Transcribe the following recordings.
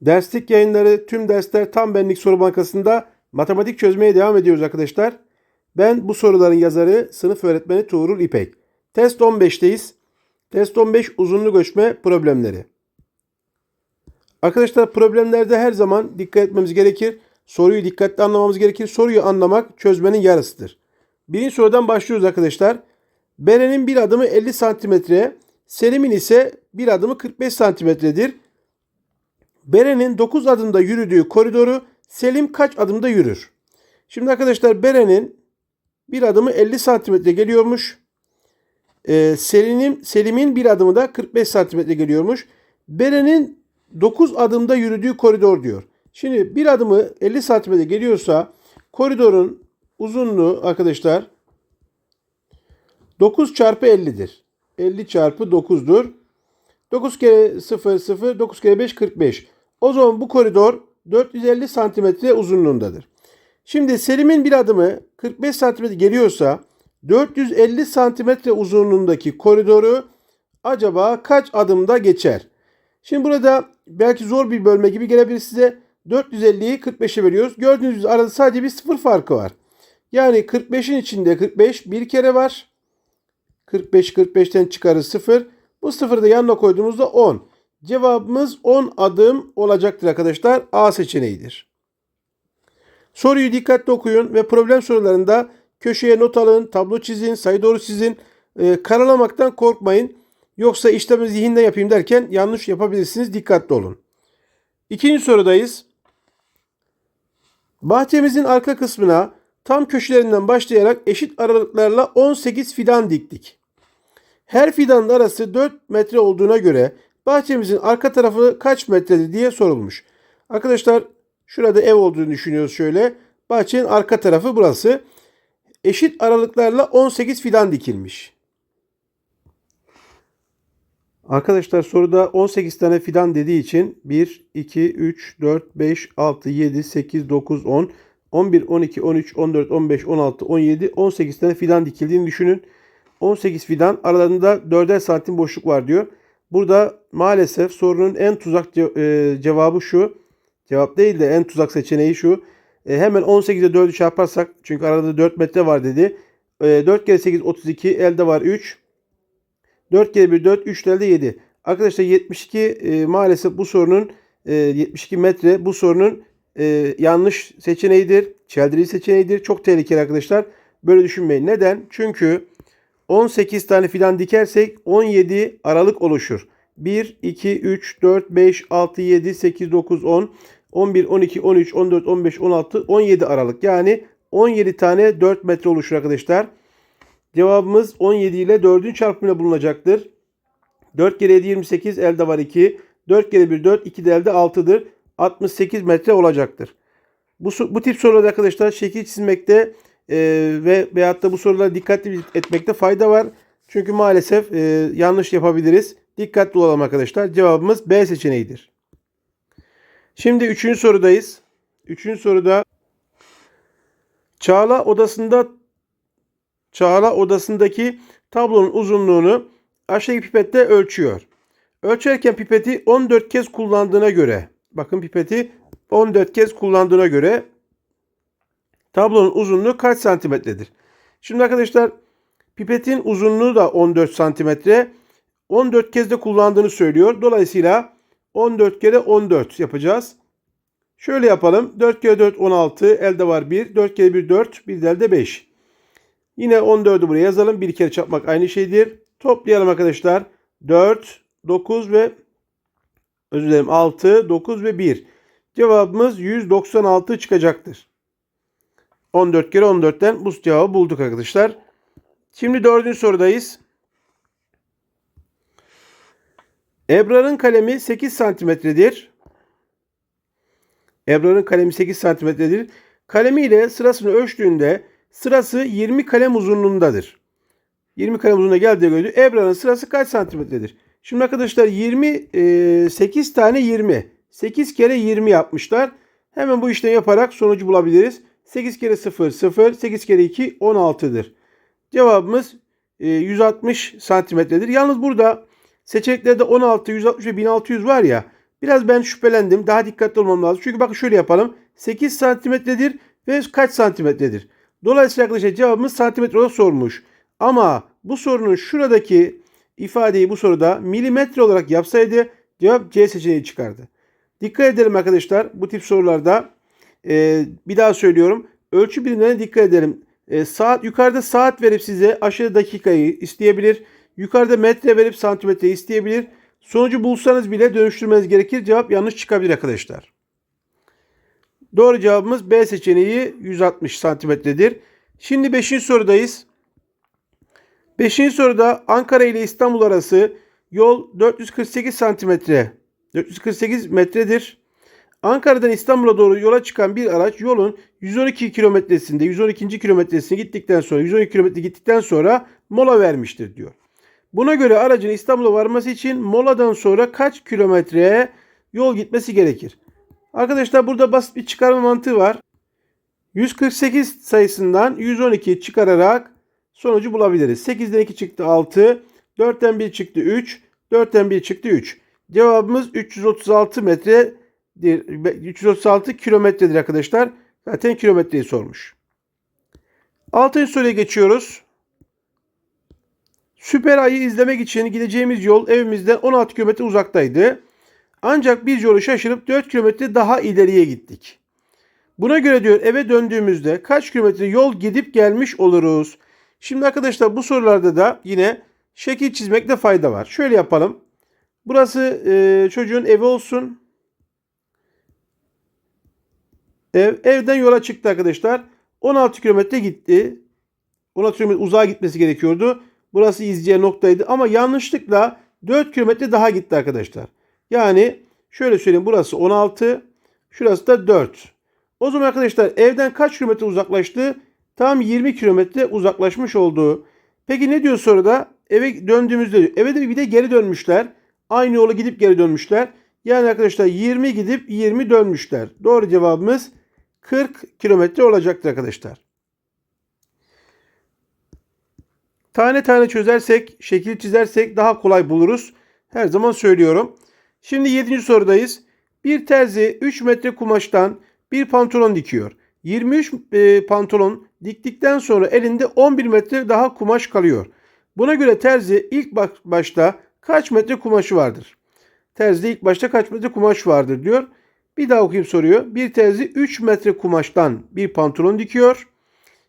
Derslik yayınları tüm dersler tam benlik soru bankasında matematik çözmeye devam ediyoruz arkadaşlar. Ben bu soruların yazarı sınıf öğretmeni Tuğrul İpek. Test 15'teyiz. Test 15 uzunlu göçme problemleri. Arkadaşlar problemlerde her zaman dikkat etmemiz gerekir. Soruyu dikkatli anlamamız gerekir. Soruyu anlamak çözmenin yarısıdır. Birinci sorudan başlıyoruz arkadaşlar. Beren'in bir adımı 50 santimetre, Selim'in ise bir adımı 45 santimetredir. Beren'in 9 adımda yürüdüğü koridoru Selim kaç adımda yürür? Şimdi arkadaşlar Beren'in bir adımı 50 santimetre geliyormuş. Ee, Selim'in Selim'in bir adımı da 45 santimetre geliyormuş. Beren'in 9 adımda yürüdüğü koridor diyor. Şimdi bir adımı 50 santimetre geliyorsa koridorun uzunluğu arkadaşlar 9 çarpı 50'dir. 50 çarpı 9'dur. 9 kere 0 0 9 kere 5 45. O zaman bu koridor 450 santimetre uzunluğundadır. Şimdi Selim'in bir adımı 45 santimetre geliyorsa 450 santimetre uzunluğundaki koridoru acaba kaç adımda geçer? Şimdi burada belki zor bir bölme gibi gelebilir size. 450'yi 45'e veriyoruz. Gördüğünüz gibi arada sadece bir sıfır farkı var. Yani 45'in içinde 45 bir kere var. 45 45'ten çıkarır 0. Bu sıfırı da yanına koyduğumuzda 10. Cevabımız 10 adım olacaktır arkadaşlar. A seçeneğidir. Soruyu dikkatli okuyun ve problem sorularında köşeye not alın, tablo çizin, sayı doğru çizin. Ee, karalamaktan korkmayın. Yoksa işlemi zihinde yapayım derken yanlış yapabilirsiniz. Dikkatli olun. İkinci sorudayız. Bahçemizin arka kısmına tam köşelerinden başlayarak eşit aralıklarla 18 fidan diktik. Her fidanın arası 4 metre olduğuna göre bahçemizin arka tarafı kaç metredir diye sorulmuş. Arkadaşlar şurada ev olduğunu düşünüyoruz şöyle. Bahçenin arka tarafı burası. Eşit aralıklarla 18 fidan dikilmiş. Arkadaşlar soruda 18 tane fidan dediği için 1, 2, 3, 4, 5, 6, 7, 8, 9, 10, 11, 12, 13, 14, 15, 16, 17, 18 tane fidan dikildiğini düşünün. 18 fidan aralarında 4'er santim boşluk var diyor. Burada maalesef sorunun en tuzak e, cevabı şu. Cevap değil de en tuzak seçeneği şu. E, hemen 18'e 4'ü çarparsak çünkü arada 4 metre var dedi. E, 4 kere 8 32 elde var 3. 4 kere 1 4 3 elde 7. Arkadaşlar 72 e, maalesef bu sorunun e, 72 metre bu sorunun e, yanlış seçeneğidir. Çeldirici seçeneğidir. Çok tehlikeli arkadaşlar. Böyle düşünmeyin. Neden? Çünkü 18 tane filan dikersek 17 aralık oluşur. 1, 2, 3, 4, 5, 6, 7, 8, 9, 10, 11, 12, 13, 14, 15, 16, 17 aralık. Yani 17 tane 4 metre oluşur arkadaşlar. Cevabımız 17 ile 4'ün çarpımıyla bulunacaktır. 4 kere 7 28 elde var 2. 4 kere 1 4 2 de elde 6'dır. 68 metre olacaktır. Bu, bu tip sorularda arkadaşlar şekil çizmekte e, ve veyahut da bu sorulara dikkatli etmekte fayda var. Çünkü maalesef e, yanlış yapabiliriz. Dikkatli olalım arkadaşlar. Cevabımız B seçeneğidir. Şimdi üçüncü sorudayız. Üçüncü soruda Çağla odasında Çağla odasındaki tablonun uzunluğunu aşağıdaki pipette ölçüyor. Ölçerken pipeti 14 kez kullandığına göre bakın pipeti 14 kez kullandığına göre tablonun uzunluğu kaç santimetredir? Şimdi arkadaşlar pipetin uzunluğu da 14 santimetre. 14 kez de kullandığını söylüyor. Dolayısıyla 14 kere 14 yapacağız. Şöyle yapalım. 4 kere 4 16. Elde var 1. 4 kere 1 4. Bir de elde 5. Yine 14'ü buraya yazalım. Bir kere çarpmak aynı şeydir. Toplayalım arkadaşlar. 4, 9 ve özür dilerim 6, 9 ve 1. Cevabımız 196 çıkacaktır. 14 kere 14'ten bu cevabı bulduk arkadaşlar. Şimdi dördüncü sorudayız. Ebrar'ın kalemi 8 santimetredir. Ebrar'ın kalemi 8 santimetredir. Kalemiyle sırasını ölçtüğünde sırası 20 kalem uzunluğundadır. 20 kalem uzunluğuna geldiği göre Ebrar'ın sırası kaç santimetredir? Şimdi arkadaşlar 20 8 tane 20. 8 kere 20 yapmışlar. Hemen bu işlemi yaparak sonucu bulabiliriz. 8 kere 0 0, 8 kere 2 16'dır. Cevabımız e, 160 santimetredir. Yalnız burada seçeneklerde 16, 160 ve 1600 var ya. Biraz ben şüphelendim. Daha dikkatli olmam lazım. Çünkü bakın şöyle yapalım. 8 santimetredir ve kaç santimetredir? Dolayısıyla arkadaşlar cevabımız santimetre olarak sormuş. Ama bu sorunun şuradaki ifadeyi bu soruda milimetre olarak yapsaydı cevap C seçeneği çıkardı. Dikkat edelim arkadaşlar bu tip sorularda. Ee, bir daha söylüyorum. Ölçü birimlerine dikkat edelim. Ee, saat yukarıda saat verip size aşağıda dakikayı isteyebilir. Yukarıda metre verip santimetreyi isteyebilir. Sonucu bulsanız bile dönüştürmeniz gerekir. Cevap yanlış çıkabilir arkadaşlar. Doğru cevabımız B seçeneği 160 santimetredir. Şimdi 5. sorudayız. 5. soruda Ankara ile İstanbul arası yol 448 santimetre. 448 metredir. Ankara'dan İstanbul'a doğru yola çıkan bir araç yolun 112 kilometresinde 112. kilometresine gittikten sonra 112 kilometre gittikten sonra mola vermiştir diyor. Buna göre aracın İstanbul'a varması için moladan sonra kaç kilometre yol gitmesi gerekir? Arkadaşlar burada basit bir çıkarma mantığı var. 148 sayısından 112 çıkararak sonucu bulabiliriz. 8'den 2 çıktı 6, 4'ten 1 çıktı 3, 4'ten 1 çıktı 3. Cevabımız 336 metredir. 336 kilometredir arkadaşlar. Zaten kilometreyi sormuş. 6. soruya geçiyoruz. Süper Ay'ı izlemek için gideceğimiz yol evimizden 16 kilometre uzaktaydı. Ancak biz yolu şaşırıp 4 kilometre daha ileriye gittik. Buna göre diyor eve döndüğümüzde kaç kilometre yol gidip gelmiş oluruz? Şimdi arkadaşlar bu sorularda da yine şekil çizmekte fayda var. Şöyle yapalım. Burası e, çocuğun evi olsun. Ev, evden yola çıktı arkadaşlar. 16 kilometre gitti. 16 kilometre uzağa gitmesi gerekiyordu. Burası izleyeceği noktaydı ama yanlışlıkla 4 kilometre daha gitti arkadaşlar. Yani şöyle söyleyeyim burası 16, şurası da 4. O zaman arkadaşlar evden kaç kilometre uzaklaştı? Tam 20 kilometre uzaklaşmış oldu. Peki ne diyor soruda? Eve döndüğümüzde eve de bir de geri dönmüşler. Aynı yolu gidip geri dönmüşler. Yani arkadaşlar 20 gidip 20 dönmüşler. Doğru cevabımız 40 kilometre olacaktır arkadaşlar. Tane tane çözersek, şekil çizersek daha kolay buluruz. Her zaman söylüyorum. Şimdi 7. sorudayız. Bir terzi 3 metre kumaştan bir pantolon dikiyor. 23 e, pantolon diktikten sonra elinde 11 metre daha kumaş kalıyor. Buna göre terzi ilk başta kaç metre kumaşı vardır? Terzi ilk başta kaç metre kumaş vardır diyor. Bir daha okuyayım soruyor. Bir terzi 3 metre kumaştan bir pantolon dikiyor.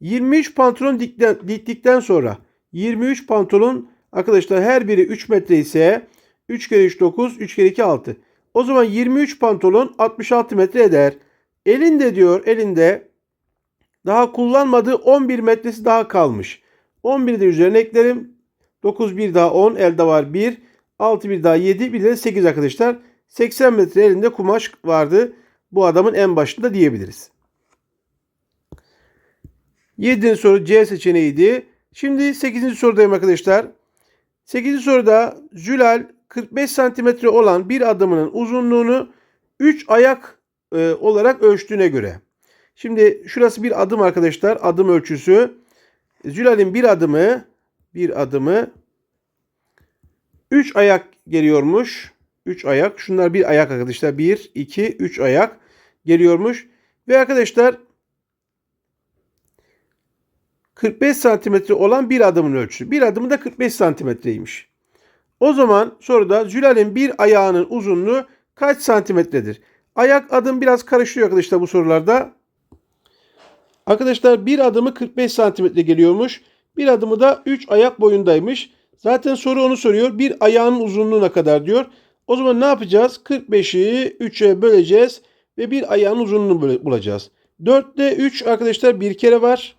23 pantolon diktikten sonra 23 pantolon arkadaşlar her biri 3 metre ise 3 kere 3 9, 3 kere 2 6. O zaman 23 pantolon 66 metre eder. Elinde diyor elinde daha kullanmadığı 11 metresi daha kalmış. 11'i de üzerine eklerim. 9 bir daha 10 elde var 1. 6 bir daha 7 bir de 8 arkadaşlar. 80 metre elinde kumaş vardı. Bu adamın en başında diyebiliriz. 7. soru C seçeneğiydi. Şimdi 8. sorudayım arkadaşlar. 8. soruda Zülal 45 santimetre olan bir adımının uzunluğunu 3 ayak e, olarak ölçtüğüne göre. Şimdi şurası bir adım arkadaşlar. Adım ölçüsü. Zülal'in bir adımı bir adımı 3 ayak geliyormuş. 3 ayak. Şunlar bir ayak arkadaşlar. 1, 2, 3 ayak geliyormuş. Ve arkadaşlar 45 santimetre olan bir adımın ölçüsü. Bir adımı da 45 santimetreymiş. O zaman soruda Zülal'in bir ayağının uzunluğu kaç santimetredir? Ayak adım biraz karışıyor arkadaşlar bu sorularda. Arkadaşlar bir adımı 45 santimetre geliyormuş. Bir adımı da 3 ayak boyundaymış. Zaten soru onu soruyor. Bir ayağın uzunluğuna kadar diyor. O zaman ne yapacağız? 45'i 3'e böleceğiz ve bir ayağın uzunluğunu bulacağız. 4'te 3 arkadaşlar bir kere var.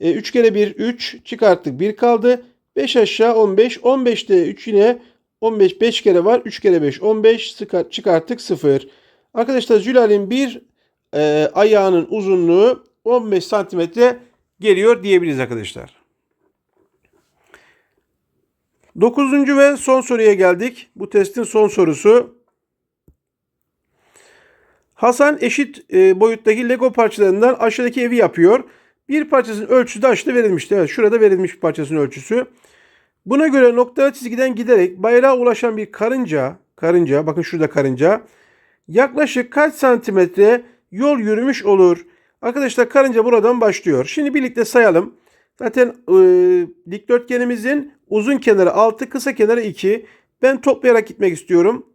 E, 3 kere 1 3 çıkarttık 1 kaldı. 5 aşağı 15. 15'te 3 yine 15 5 kere var. 3 kere 5 15 çıkarttık 0. Arkadaşlar Zülal'in bir e, ayağının uzunluğu 15 santimetre geliyor diyebiliriz arkadaşlar. Dokuzuncu ve son soruya geldik. Bu testin son sorusu. Hasan eşit e, boyuttaki Lego parçalarından aşağıdaki evi yapıyor. Bir parçasının ölçüsü de aşağıda verilmişti. Evet şurada verilmiş bir parçasının ölçüsü. Buna göre noktalı çizgiden giderek bayrağa ulaşan bir karınca karınca. Bakın şurada karınca. Yaklaşık kaç santimetre yol yürümüş olur? Arkadaşlar karınca buradan başlıyor. Şimdi birlikte sayalım. Zaten e, dikdörtgenimizin uzun kenarı 6, kısa kenarı 2. Ben toplayarak gitmek istiyorum.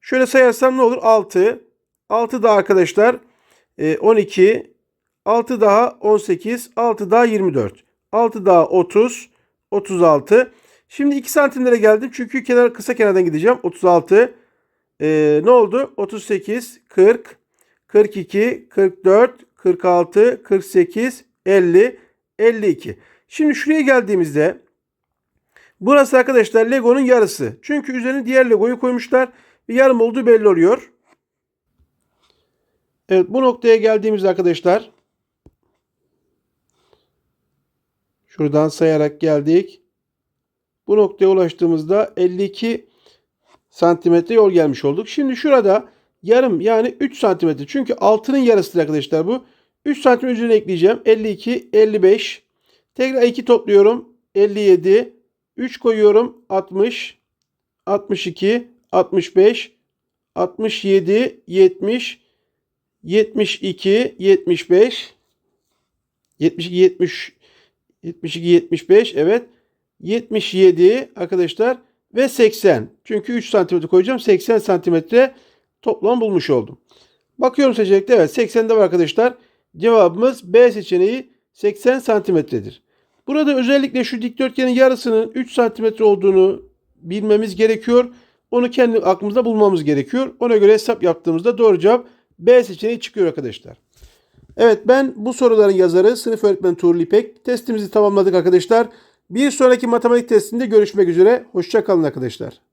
Şöyle sayarsam ne olur? 6. 6 daha arkadaşlar e, 12. 6 daha 18. 6 daha 24. 6 daha 30. 36. Şimdi 2 santimlere geldim. Çünkü kenar kısa kenardan gideceğim. 36. E, ne oldu? 38. 40. 42. 44. 46. 48. 50. 52. Şimdi şuraya geldiğimizde burası arkadaşlar Lego'nun yarısı. Çünkü üzerine diğer Lego'yu koymuşlar. Bir yarım olduğu belli oluyor. Evet bu noktaya geldiğimizde arkadaşlar şuradan sayarak geldik. Bu noktaya ulaştığımızda 52 santimetre yol gelmiş olduk. Şimdi şurada yarım yani 3 santimetre. Çünkü altının yarısıdır arkadaşlar bu. 3 santimetre üzerine ekleyeceğim. 52, 55. Tekrar 2 topluyorum. 57. 3 koyuyorum. 60. 62. 65. 67. 70. 72. 75. 72, 70. 72, 75. Evet. 77 arkadaşlar ve 80. Çünkü 3 santimetre koyacağım. 80 santimetre toplam bulmuş oldum. Bakıyorum seçenekte evet 80'de var arkadaşlar. Cevabımız B seçeneği 80 santimetredir. Burada özellikle şu dikdörtgenin yarısının 3 santimetre olduğunu bilmemiz gerekiyor. Onu kendi aklımızda bulmamız gerekiyor. Ona göre hesap yaptığımızda doğru cevap B seçeneği çıkıyor arkadaşlar. Evet ben bu soruların yazarı sınıf öğretmeni Tuğrul İpek. Testimizi tamamladık arkadaşlar. Bir sonraki matematik testinde görüşmek üzere. Hoşçakalın arkadaşlar.